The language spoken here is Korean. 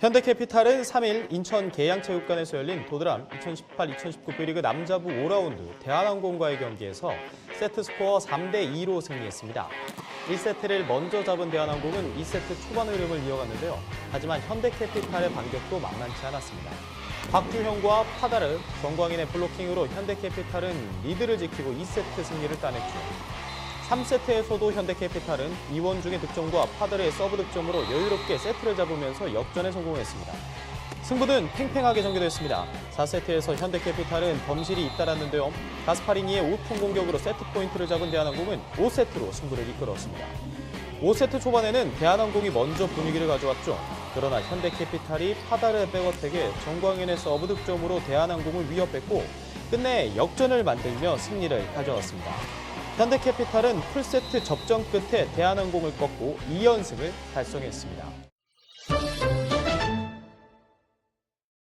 현대캐피탈은 3일 인천 계양체육관에서 열린 도드람 2018-2019 B리그 남자부 5라운드 대한항공과의 경기에서 세트 스코어 3대 2로 승리했습니다. 1세트를 먼저 잡은 대한항공은 2세트 초반 흐름을 이어갔는데요. 하지만 현대캐피탈의 반격도 만만치 않았습니다. 박주형과 파다르, 정광인의 블로킹으로 현대캐피탈은 리드를 지키고 2세트 승리를 따냈죠. 3세트에서도 현대캐피탈은 이원중의 득점과 파들의 서브 득점으로 여유롭게 세트를 잡으면서 역전에 성공했습니다. 승부는 팽팽하게 전개됐습니다. 4세트에서 현대캐피탈은 범실이 잇따랐는데요. 가스파리니의 우통 공격으로 세트 포인트를 잡은 대한항공은 5세트로 승부를 이끌었습니다. 5세트 초반에는 대한항공이 먼저 분위기를 가져왔죠. 그러나 현대캐피탈이 파다르의 백어택에 정광현의 서브 득점으로 대한항공을 위협했고 끝내 역전을 만들며 승리를 가져왔습니다. 현대캐피탈은 풀세트 접전 끝에 대한항공을 꺾고 2연승을 달성했습니다.